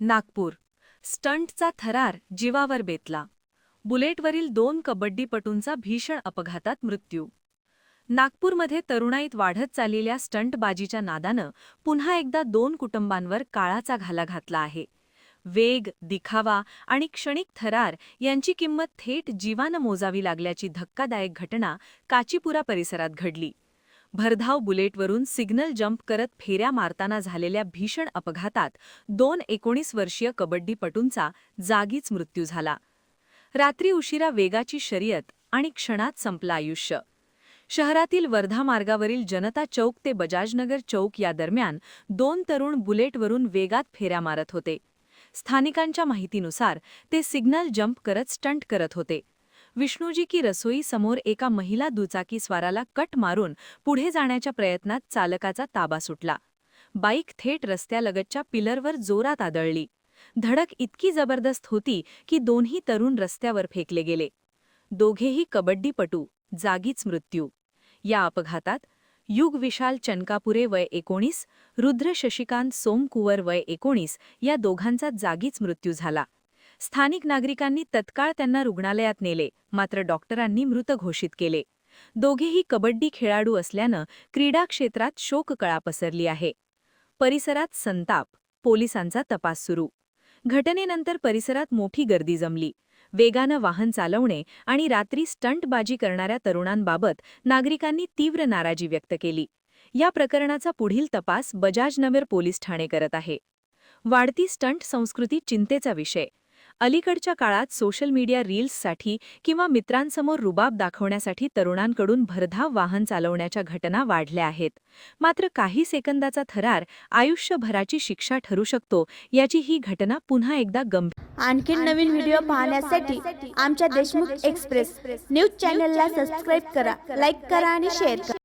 नागपूर. स्टंटचा थरार जीवावर बेतला. बुलेटवरील दोन कबड्डीपटूंचा भीषण अपघातात मृत्यू. नागपूरमध्ये तरुणाईत वाढत चाललेल्या स्टंटबाजीच्या नादानं पुन्हा एकदा दोन कुटुंबांवर काळाचा घाला घातला आहे. वेग दिखावा आणि क्षणिक थरार यांची किंमत थेट जीवानं मोजावी लागल्याची धक्कादायक घटना काचीपुरा परिसरात घडली. भरधाव बुलेटवरून सिग्नल जंप करत फेऱ्या मारताना झालेल्या भीषण अपघातात दोन एकोणीस वर्षीय कबड्डीपटूंचा जागीच मृत्यू झाला. रात्री उशिरा वेगाची शर्यत आणि क्षणात संपलं आयुष्य. शहरातील वर्धा मार्गावरील जनता चौक ते बजाजनगर चौक या दरम्यान दोन तरुण बुलेटवरून वेगात फेऱ्या मारत होते. स्थानिकांच्या माहितीनुसार ते सिग्नल जंप करत स्टंट करत होते. विष्णूजी की रसोई समोर एका महिला दुचाकी स्वाराला कट मारून पुढे जाण्याच्या प्रयत्नात चालकाचा ताबा सुटला. बाईक थेट रस्त्यालगतच्या पिलरवर जोरात आदळली. धडक इतकी जबरदस्त होती की दोन्ही तरुण रस्त्यावर फेकले गेले. दोघेही कबड्डीपटू जागीच मृत्यू. या अपघातात युग विशाल चनकापुरे वय एकोणीस रुद्र शशिकांत सोमकुवर वय एकोणीस या दोघांचा जागीच मृत्यू झाला. स्थानिक नागरिकांनी तत्काळ त्यांना रुग्णालयात नेले मात्र डॉक्टरांनी मृत घोषित केले. दोघेही कबड्डी खेळाडू असल्यानं क्रीडा क्षेत्रात शोककळा पसरली आहे. परिसरात संताप पोलिसांचा तपास सुरू. घटनेनंतर परिसरात मोठी गर्दी जमली. वेगानं वाहन चालवणे आणि रात्री स्टंटबाजी करणाऱ्या तरुणांबाबत नागरिकांनी तीव्र नाराजी व्यक्त केली. या प्रकरणाचा पुढील तपास बजाजनगर पोलीस ठाणे करत आहे. वाढती स्टंट संस्कृती चिंतेचा विषय. अलीकडच्या काळात सोशल मीडिया रील्ससाठी किंवा मित्रांसमोर रुबाब दाखवण्यासाठी तरुणांकडून भरधाव वाहन चालवण्याच्या घटना वाढल्या आहेत. मात्र काही सेकंदाचा थरार आयुष्यभराची शिक्षा ठरू शकतो याची ही घटना पुन्हा एकदा गंभीर आणखीन नवीन व्हिडिओ पाहण्यासाठी आमच्या देशमुख एक्सप्रेस न्यूज चॅनलला सबस्क्राईब करा लाईक करा आणि शेअर करा.